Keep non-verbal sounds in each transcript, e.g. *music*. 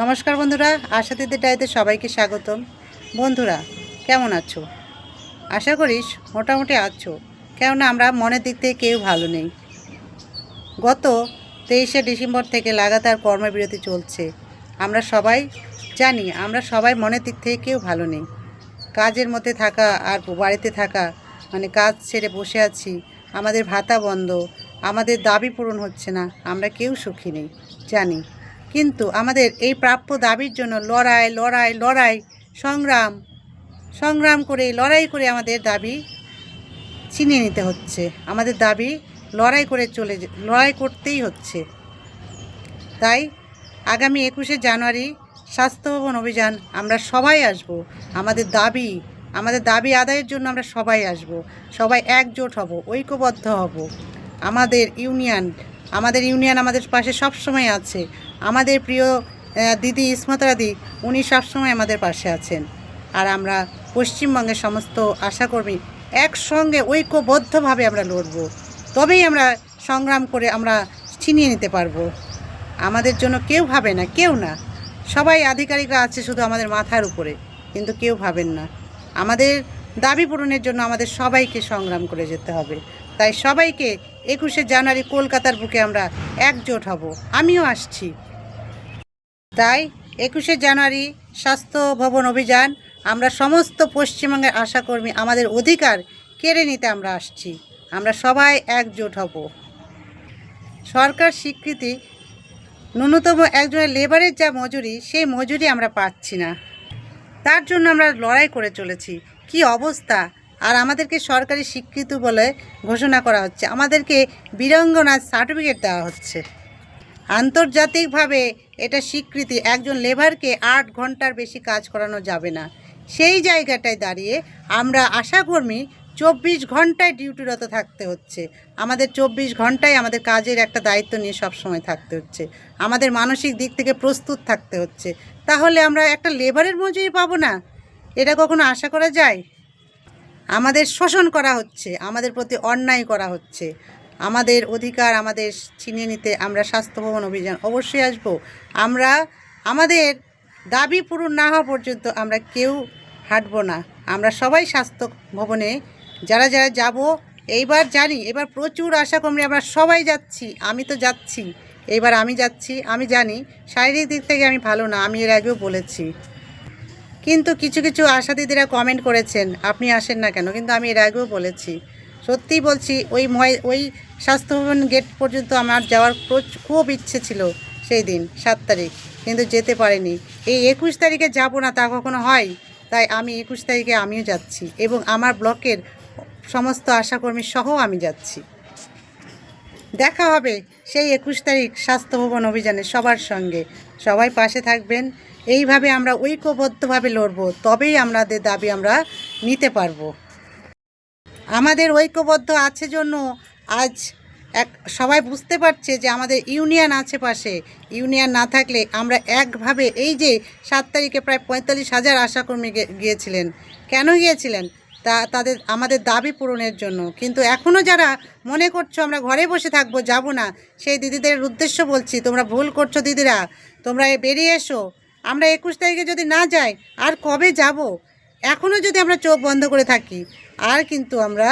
নমস্কার বন্ধুরা আশাতিদের ডায়েতে সবাইকে স্বাগতম। বন্ধুরা, কেমন আছো? আশা করিস মোটামুটি আছো। কেননা আমরা মনের দিক থেকে কেউ ভালো নেই। গত তেইশে ডিসেম্বর থেকে লাগাতার কর্মবিরতি চলছে। আমরা সবাই জানি, আমরা সবাই মনের দিক থেকে কেউ ভালো নেই। কাজের মধ্যে থাকা আর বাড়িতে থাকা মানে কাজ ছেড়ে বসে আছি, আমাদের ভাতা বন্ধ, আমাদের দাবি পূরণ হচ্ছে না, আমরা কেউ সুখী নেই, জানি। কিন্তু আমাদের এই প্রাপ্য দাবির জন্য লড়াই লড়াই লড়াই, সংগ্রাম সংগ্রাম করে, লড়াই করে আমাদের দাবি ছিনিয়ে নিতে হচ্ছে। আমাদের দাবি লড়াই করে চলে লড়াই করতেই হচ্ছে। তাই আগামী একুশে জানুয়ারি স্বাস্থ্য ভবন অভিযান আমরা সবাই আসব। আমাদের দাবি আমাদের দাবি আদায়ের জন্য আমরা সবাই আসব। সবাই একজোট হব, ঐক্যবদ্ধ হব। আমাদের ইউনিয়ন আমাদের ইউনিয়ন আমাদের পাশে সব সময় আছে। আমাদের প্রিয় দিদি ইসমতারাদি উনি সবসময় আমাদের পাশে আছেন। আর আমরা পশ্চিমবঙ্গের সমস্ত আশাকর্মী একসঙ্গে ঐক্যবদ্ধভাবে আমরা লড়ব। তবেই আমরা সংগ্রাম করে আমরা ছিনিয়ে নিতে পারব। আমাদের জন্য কেউ ভাবে না, কেউ না। সবাই আধিকারিকরা আছে শুধু আমাদের মাথার উপরে, কিন্তু কেউ ভাবেন না। আমাদের দাবি পূরণের জন্য আমাদের সবাইকে সংগ্রাম করে যেতে হবে। তাই সবাইকে একুশে জানুয়ারি কলকাতার বুকে আমরা একজোট হব। আমিও আসছি। তাই একুশে জানুয়ারি স্বাস্থ্য ভবন অভিযান, আমরা সমস্ত পশ্চিমবঙ্গের আশাকর্মী আমাদের অধিকার কেড়ে নিতে আমরা আসছি। আমরা সবাই একজোট হব। সরকার স্বীকৃতি, ন্যূনতম একজনের লেবারের যা মজুরি, সেই মজুরি আমরা পাচ্ছি না। তার জন্য আমরা লড়াই করে চলেছি। কি অবস্থা? আর আমাদেরকে সরকারি স্বীকৃতি বলে ঘোষণা করা হচ্ছে। আমাদেরকে বীরাঙ্গনার সার্টিফিকেট দেওয়া হচ্ছে। আন্তর্জাতিকভাবে এটা স্বীকৃতি, একজন লেবারকে আট ঘণ্টার বেশি কাজ করানো যাবে না। সেই জায়গাটায় দাঁড়িয়ে আমরা আশাকর্মী চব্বিশ ঘন্টায় ডিউটিরত থাকতে হচ্ছে। আমাদের চব্বিশ ঘন্টায় আমাদের কাজের একটা দায়িত্ব নিয়ে সব সময় থাকতে হচ্ছে। আমাদের মানসিক দিক থেকে প্রস্তুত থাকতে হচ্ছে। তাহলে আমরা একটা লেবারের মজুরি পাবো না? এটা কখনো আশা করা যায়? আমাদের শোষণ করা হচ্ছে, আমাদের প্রতি অন্যায় করা হচ্ছে। আমাদের অধিকার আমাদের ছিনিয়ে নিতে আমরা স্বাস্থ্য ভবন অভিযান অবশ্যই আসব। আমরা, আমাদের দাবি পূরণ না হওয়া পর্যন্ত আমরা কেউ হাঁটবো না। আমরা সবাই স্বাস্থ্য ভবনে, যারা যারা যাব, এইবার জানি, এবার প্রচুর আশা কমে আমরা সবাই যাচ্ছি, আমি তো যাচ্ছি। এইবার আমি যাচ্ছি, আমি জানি, শারীরিক দিক থেকে আমি ভালো না, আমি এর আগেও বলেছি। কিন্তু কিছু কিছু আশা দিদিরা কমেন্ট করেছেন, আপনি আসেন না কেন? কিন্তু আমি এর আগেও বলেছি। সত্যিই বলছি, ওই ময়, ওই স্বাস্থ্যভবন গেট পর্যন্ত আমার যাওয়ার খুব ইচ্ছে ছিল সেই দিন, সাত তারিখ, কিন্তু যেতে পারিনি। এই একুশ তারিখে যাব না, তা কখনো হয়? তাই আমি একুশ তারিখে আমিও যাচ্ছি এবং আমার ব্লকের সমস্ত আশাকর্মী সহ আমি যাচ্ছি। দেখা হবে সেই একুশ তারিখ স্বাস্থ্য ভবন অভিযানে সবার সঙ্গে। সবাই পাশে থাকবেন। এইভাবে আমরা ঐক্যবদ্ধভাবে লড়ব, তবেই আমাদের দাবি আমরা নিতে পারব। আমাদের ঐক্যবদ্ধ আছে জন্য আজ এক, সবাই বুঝতে পারছে যে আমাদের ইউনিয়ন আছে পাশে। ইউনিয়ন না থাকলে আমরা একভাবে এই যে সাত তারিখে প্রায় পঁয়তাল্লিশ হাজার আশাকর্মী গিয়েছিলেন। কেন গিয়েছিলেন? তা, তাদের, আমাদের দাবি পূরণের জন্য। কিন্তু এখনও যারা মনে করছ আমরা ঘরে বসে থাকব, যাব না, সেই দিদিদের উদ্দেশ্য বলছি, তোমরা ভুল করছ দিদিরা, তোমরা বেরিয়ে এসো। আমরা একুশ তারিখে যদি না যাই, আর কবে যাব? এখনও যদি আমরা চোখ বন্ধ করে থাকি, আর কিন্তু আমরা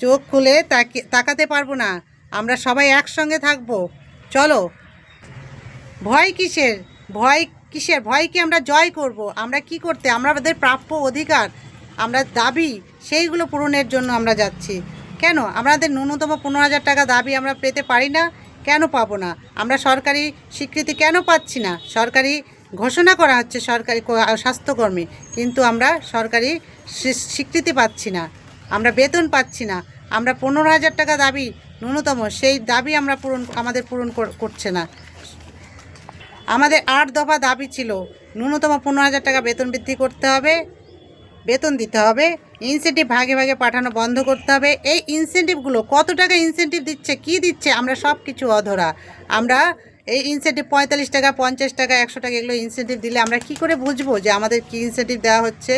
চোখ খুলে তাকে তাকাতে পারব না। আমরা সবাই একসঙ্গে থাকব। চলো। ভয় কিসের? ভয় কিসের? ভয়কে আমরা জয় করব। আমরা কি করতে? আমরা আমাদের প্রাপ্য অধিকার, আমরা দাবি, সেইগুলো পূরণের জন্য আমরা যাচ্ছি। কেন? আমাদের ন্যূনতম পনেরো হাজার টাকা দাবি আমরা পেতে পারি না। কেন পাবো না? আমরা সরকারি স্বীকৃতি কেন পাচ্ছি না? সরকারি ঘোষণা করা হচ্ছে সরকারি স্বাস্থ্যকর্মী, কিন্তু আমরা সরকারি স্বীকৃতি পাচ্ছি না। আমরা বেতন পাচ্ছি না। আমরা পনেরো হাজার টাকা দাবি, ন্যূনতম, সেই দাবি আমরা পূরণ, আমাদের পূরণ করছে না। আমাদের আট দফা দাবি ছিল, ন্যূনতম পনেরো হাজার টাকা বেতন বৃদ্ধি করতে হবে। বেতন দিতে হবে ইনসেন্টিভ ভাগে ভাগে পাঠানো বন্ধ করতে হবে। এই ইনসেন্টিভগুলো কত টাকা ইনসেন্টিভ দিচ্ছে, কি দিচ্ছে, আমরা সব কিছু অধরা। আমরা এই ইনসেন্টিভ পঁয়তাল্লিশ টাকা, পঞ্চাশ টাকা, একশো টাকা এগুলো ইনসেন্টিভ দিলে আমরা কি করে বুঝব যে আমাদের কি ইনসেন্টিভ দেওয়া হচ্ছে?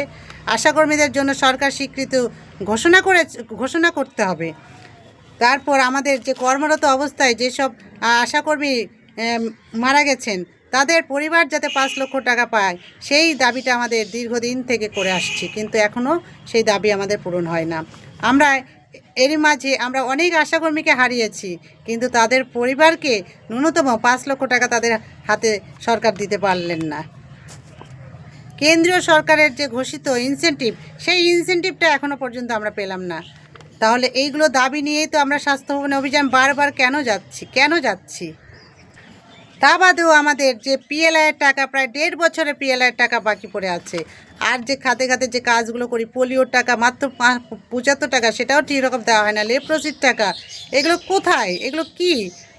আশাকর্মীদের জন্য সরকার স্বীকৃত ঘোষণা করে, ঘোষণা করতে হবে। তারপর আমাদের যে কর্মরত অবস্থায় যেসব আশাকর্মী মারা গেছেন তাদের পরিবার যাতে পাঁচ লক্ষ টাকা পায়, সেই দাবিটা আমাদের দীর্ঘদিন থেকে করে আসছি, কিন্তু এখনও সেই দাবি আমাদের পূরণ হয় না। আমরা এরই মাঝে আমরা অনেক আশাকর্মীকে হারিয়েছি, কিন্তু তাদের পরিবারকে ন্যূনতম পাঁচ লক্ষ টাকা তাদের হাতে সরকার দিতে পারলেন না। কেন্দ্রীয় সরকারের যে ঘোষিত ইনসেনটিভ সেই ইনসেনটিভটা এখনও পর্যন্ত আমরা পেলাম না। তাহলে এইগুলো দাবি নিয়েই তো আমরা স্বাস্থ্য ভবনে অভিযান বারবার কেন যাচ্ছি কেন যাচ্ছি? তা বাদেও আমাদের যে পিএলআইয়ের টাকা, প্রায় দেড় বছরের পিএলআইয়ের টাকা বাকি পড়ে আছে। আর যে খাতে খাতে যে কাজগুলো করি, পোলিওর টাকা, মাত্র পাঁচ পঁচাত্তর টাকা, সেটাও ঠিক রকম দেওয়া হয় না। লেপ্রোসির টাকা, এগুলো কোথায়? এগুলো কি?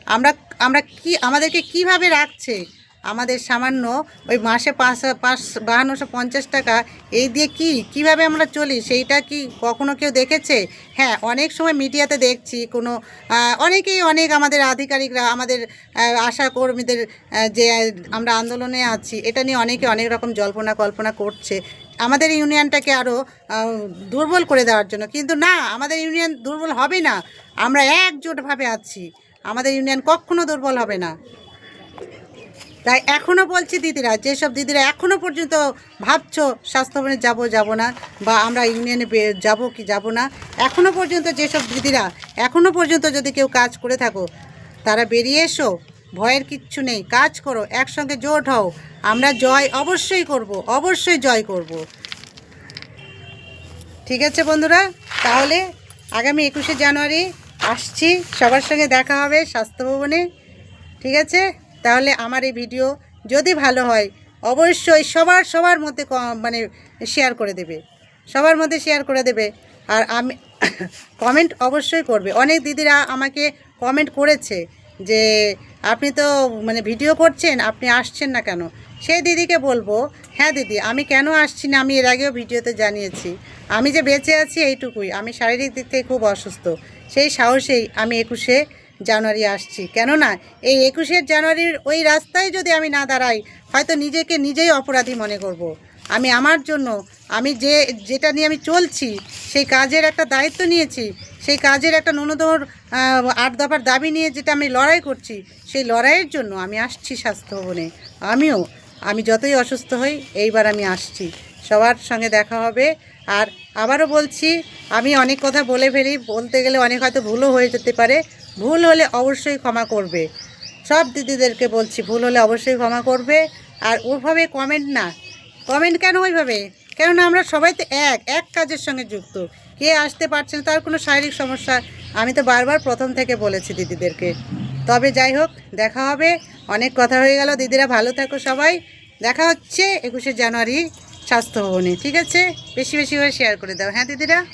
আমরা আমরা কি, আমাদেরকে কীভাবে রাখছে? আমাদের সামান্য ওই মাসে পাঁচ পাঁচ, বাহান্নশো পঞ্চাশ টাকা, এই দিয়ে কি, কীভাবে আমরা চলি, সেইটা কি কখনো কেউ দেখেছে? হ্যাঁ অনেক সময় মিডিয়াতে দেখছি, কোনো অনেকেই অনেক আমাদের আধিকারিকরা, আমাদের আশা কর্মীদের যে আমরা আন্দোলনে আছি, এটা নিয়ে অনেকে অনেক রকম জল্পনা কল্পনা করছে। আমাদের ইউনিয়নটাকে আরও দুর্বল করে দেওয়ার জন্য, কিন্তু না, আমাদের ইউনিয়ন দুর্বল হবে না, আমরা একজোটভাবে আছি। আমাদের ইউনিয়ন কখনো দুর্বল হবে না। তাই এখনও বলছি দিদিরা, যেসব দিদিরা এখনও পর্যন্ত ভাবছ স্বাস্থ্যভবনে যাব যাব না, বা আমরা ইউনিয়নে যাব কি যাব না এখনও পর্যন্ত যেসব দিদিরা এখনও পর্যন্ত যদি কেউ কাজ করে থাকো, তারা বেরিয়ে এসো, ভয়ের কিচ্ছু নেই, কাজ করো, একসঙ্গে জোট হও, আমরা জয় অবশ্যই করব, অবশ্যই জয় করব। ঠিক আছে বন্ধুরা, তাহলে আগামী একুশে জানুয়ারি আসছি, সবার সঙ্গে দেখা হবে স্বাস্থ্য ভবনে ঠিক আছে? তাহলে আমার এই ভিডিও যদি ভালো হয়, অবশ্যই সবার সবার মধ্যে মানে শেয়ার করে দেবে। সবার মধ্যে শেয়ার করে দেবে। আর আমি *coughs* কমেন্ট অবশ্যই করবে। অনেক দিদিরা আমাকে কমেন্ট করেছে যে, আপনি তো মানে ভিডিও করছেন, আপনি আসছেন না কেন? সেই দিদিকে বলব হ্যাঁ দিদি, আমি কেন আসছি না? আমি এর আগেও ভিডিওতে জানিয়েছি। আমি যে বেঁচে আছি এইটুকুই। আমি শারীরিক দিক থেকে খুব অসুস্থ। সেই সাহসেই আমি একুশে জানুয়ারি আসছি। কেননা এই একুশের জানুয়ারির ওই রাস্তায় যদি আমি না দাঁড়াই, হয়তো নিজেকে নিজেই অপরাধী মনে করব। আমি আমার জন্য, আমি যে, যেটা নিয়ে আমি চলছি, সেই কাজের একটা দায়িত্ব নিয়েছি, সেই কাজের একটা ন্যূনতম আট দফার দাবি নিয়ে যেটা আমি লড়াই করছি, সেই লড়াইয়ের জন্য আমি আসছি স্বাস্থ্য ভবনে আমিও, আমি যতই অসুস্থ হই, এইবার আমি আসছি। সবার সঙ্গে দেখা হবে। আর আবারও বলছি, আমি অনেক কথা বলে ফেলি, বলতে গেলে অনেক হয়তো ভুলও হয়ে যেতে পারে। ভুল হলে অবশ্যই ক্ষমা করবে। সব দিদিদেরকে বলছি, ভুল হলে অবশ্যই ক্ষমা করবে। আর ওভাবে কমেন্ট না। কমেন্ট কেন ওইভাবে? কেননা আমরা সবাই তো এক এক কাজের সঙ্গে যুক্ত। কে আসতে পারছে না, তার কোনো শারীরিক সমস্যা। আমি তো বারবার প্রথম থেকে বলেছি দিদিদেরকে। তবে যাই হোক, দেখা হবে। অনেক কথা হয়ে গেল। দিদিরা ভালো থাকো সবাই। দেখা হচ্ছে একুশে জানুয়ারি স্বাস্থ্য ভবনে, ঠিক আছে? বেশি বেশি করে শেয়ার করে দাও। হ্যাঁ দিদিরা?